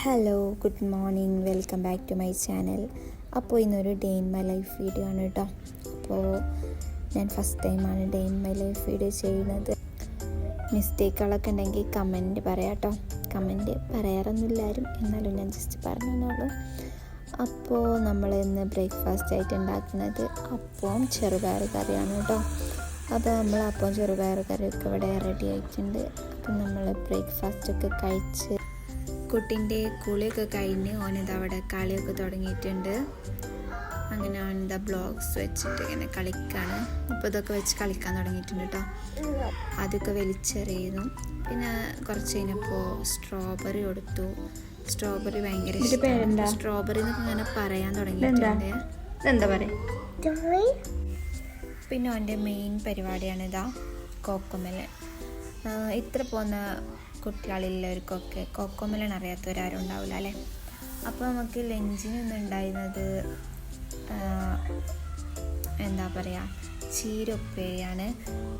Hello good morning welcome back to my channel അപ്പോൾ ഇന്നൊരു day in my life video ആണ് കേട്ടോ അപ്പോൾ ഞാൻ ഫസ്റ്റ് ടൈമാണ് day in my life video ചെയ്യുന്നത്. മിസ്റ്റേക്കുകളൊക്കെ ഉണ്ടെങ്കിൽ കമന്റ് പറയാം കേട്ടോ കമന്റ് പറയാറൊന്നുമില്ലായിരും എന്നാലും ഞാൻ ജസ്റ്റ് പറഞ്ഞു പറഞ്ഞെന്നുള്ളൂ അപ്പോൾ നമ്മൾ ഇന്ന് ബ്രേക്ക്ഫാസ്റ്റ് ആയിട്ട് ഉണ്ടാക്കുന്നത് അപ്പവും ചെറുപയർ കറിയാണ് കേട്ടോ അപ്പോൾ നമ്മൾ അപ്പവും ചെറുപയർ കറിയൊക്കെ ഇവിടെ റെഡി ആയിട്ടുണ്ട്. അപ്പം നമ്മൾ ബ്രേക്ക്ഫാസ്റ്റൊക്കെ കഴിച്ച് കുട്ടീന്റെ കുളിയൊക്കെ കഴിഞ്ഞ് ഓനത് അവിടെ കളിയൊക്കെ തുടങ്ങിയിട്ടുണ്ട്. അങ്ങനെ ഓനത് ബ്ലോഗ്സ് വെച്ചിട്ട് ഇങ്ങനെ കളിക്കാണ്. ഇപ്പോൾ ഇതൊക്കെ വെച്ച് കളിക്കാൻ തുടങ്ങിയിട്ടുണ്ട് കേട്ടോ അതൊക്കെ വലിച്ചെറിയുന്നു. പിന്നെ കുറച്ച് കഴിഞ്ഞപ്പോൾ സ്ട്രോബെറി കൊടുത്തു. സ്ട്രോബെറി ഭയങ്കര? ഇഷ്ടമാണ് സ്ട്രോബെറി എന്നൊക്കെ ഇങ്ങനെ പറയാൻ തുടങ്ങിയിട്ടുണ്ട്. എന്താ പറയാ? പിന്നെ അവന്റെ മെയിൻ പരിപാടിയാണ് ഇതാ കോക്കോമെലൻ ഇത്ര പോകുന്ന കുട്ടികളിലുള്ളവർക്കൊക്കെ കോക്കോമെലൻ അറിയാത്തവരാരും ഉണ്ടാവില്ല അല്ലേ? അപ്പോൾ നമുക്ക് ലഞ്ചിന് ഇന്നുണ്ടായിരുന്നത് എന്താ പറയുക ചീരൊപ്പേരിയാണ്.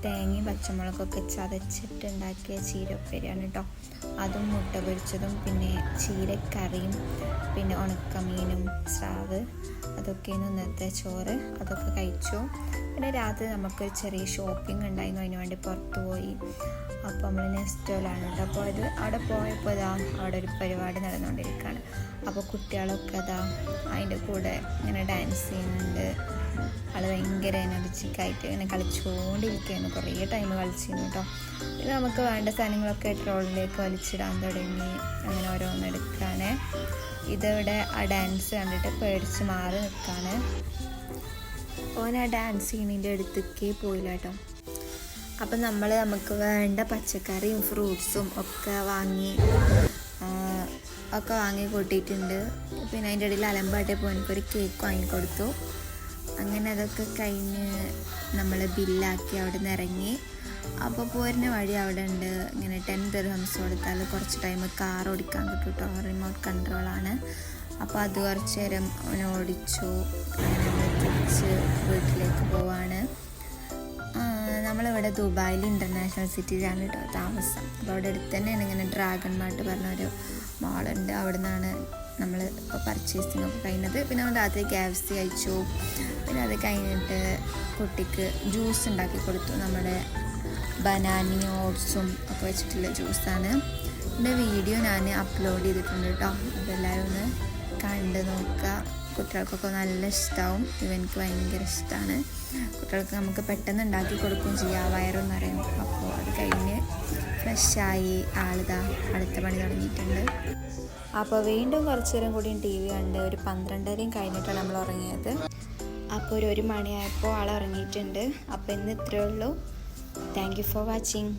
തേങ്ങയും പച്ചമുളകൊക്കെ ചതച്ചിട്ടുണ്ടാക്കിയ ചീരൊപ്പേരിയാണ് കേട്ടോ അതും മുട്ട പൊരിച്ചതും പിന്നെ ചീരക്കറിയും പിന്നെ ഉണക്കമീനും സ്രാവ്. അതൊക്കെയാണ് ഇന്നത്തെ ചോറ്. അതൊക്കെ കഴിച്ചു. പിന്നെ രാത്രി നമുക്കൊരു ചെറിയ ഷോപ്പിംഗ് ഉണ്ടായിരുന്നു. അതിന് വേണ്ടി പുറത്ത് പോയി. അപ്പോൾ നമ്മൾ നെസ്റ്റോലാണ് കേട്ടോ അത് അവിടെ പോയപ്പോൾ ഇതാ അവിടെ ഒരു പരിപാടി നടന്നുകൊണ്ടിരിക്കുകയാണ്. അപ്പോൾ കുട്ടികളൊക്കെ അതാ അതിന്റെ കൂടെ ഇങ്ങനെ ഡാൻസ് ചെയ്യുന്നുണ്ട്. ആൾ ഭയങ്കര എനർജിക്കായിട്ട് ഇങ്ങനെ കളിച്ചുകൊണ്ടിരിക്കുകയാണ് കുറേ ടൈം കളിച്ചിരുന്നു കേട്ടോ. പിന്നെ നമുക്ക് വേണ്ട സാധനങ്ങളൊക്കെ ട്രോളിലേക്ക് വലിച്ചിടാൻ തുടങ്ങി. അങ്ങനെ ഓരോന്നെടുക്കാണ് ഇതിവിടെ ആ ഡാൻസ് കണ്ടിട്ട് പേടിച്ച് മാറി നിൽക്കാണ്. ഓൻ ആ ഡാൻസ് ചെയ്യുന്നതിന്റെ അടുത്തേക്ക് പോയില്ല കേട്ടോ. അപ്പം നമ്മൾ നമുക്ക് വേണ്ട പച്ചക്കറിയും ഫ്രൂട്ട്സും ഒക്കെ വാങ്ങി ഒക്കെ വാങ്ങി കൂട്ടിയിട്ടുണ്ട്. പിന്നെ അതിന്റെ ഇടയിൽ അലമ്പാട്ടെ പോയി എനിക്കൊരു കേക്ക് വാങ്ങിക്കൊടുത്തു. അങ്ങനെ അതൊക്കെ കഴിഞ്ഞ് നമ്മൾ ബില്ലാക്കി അവിടെ നിന്ന് ഇറങ്ങി. അപ്പോൾ പോരുന്ന വഴി അവിടെ ഉണ്ട്. ഇങ്ങനെ ടെൻ ദിർഹംസ് കൊടുത്താൽ കുറച്ച് ടൈം കാർ ഓടിക്കാൻ കിട്ടും കേട്ടോ റിമോട്ട് കൺട്രോളാണ് അപ്പോൾ അത് കുറച്ച് നേരം അവനെ ഓടിച്ചു. അങ്ങനെ തിരിച്ച് വീട്ടിലേക്ക് പോവാണ്. നമ്മളിവിടെ ദുബായിൽ ഇന്റർനാഷണൽ സിറ്റിയിലാണ് കേട്ടോ താമസം. അപ്പോൾ അവിടെ അടുത്ത് തന്നെയാണ് ഇങ്ങനെ ഡ്രാഗൺ മാർട്ട് പറഞ്ഞൊരു മാളുണ്ട് അവിടെ നിന്നാണ് നമ്മൾ പർച്ചേസിങ് ഒക്കെ കഴിഞ്ഞത്. പിന്നെ നമ്മൾ രാത്രി ക്യാബ്സി അയച്ചു പിന്നെ അത് കഴിഞ്ഞിട്ട് കുട്ടിക്ക് ജ്യൂസ് ഉണ്ടാക്കി കൊടുത്തു. നമ്മുടെ ബനാനി ഓട്സും ഒക്കെ വെച്ചിട്ടുള്ള ജ്യൂസാണ് എന്റെ വീഡിയോ ഞാൻ അപ്ലോഡ് ചെയ്തിട്ടുണ്ട് കേട്ടോ. അപ്പോൾ എല്ലാവരും ഒന്ന് കണ്ട് നോക്കുക. കുട്ടികൾക്കൊക്കെ നല്ല ഇഷ്ടമാവും ഇവനിക്ക് ഭയങ്കര ഇഷ്ടമാണ് കുട്ടികൾക്ക് നമുക്ക് പെട്ടെന്ന് ഉണ്ടാക്കി കൊടുക്കുകയും ചെയ്യാം. വയറൊന്നും അറിയും അപ്പോൾ അത് കഴിഞ്ഞ് ഫ്രഷായി ആളിതാ അടുത്ത പണി തുടങ്ങിയിട്ടുണ്ട്. അപ്പോൾ വീണ്ടും കുറച്ച് നേരം കൂടിയും ടി വി കണ്ട് ഒരു പന്ത്രണ്ടരയും കഴിഞ്ഞിട്ടാണ് നമ്മൾ ഉറങ്ങിയത്. അപ്പോൾ ഒരു ഒരു മണിയായപ്പോൾ ആൾ ഉറങ്ങിയിട്ടുണ്ട്. അപ്പോൾ ഇന്ന് ഇത്രയേ ഉള്ളൂ. Thank you for watching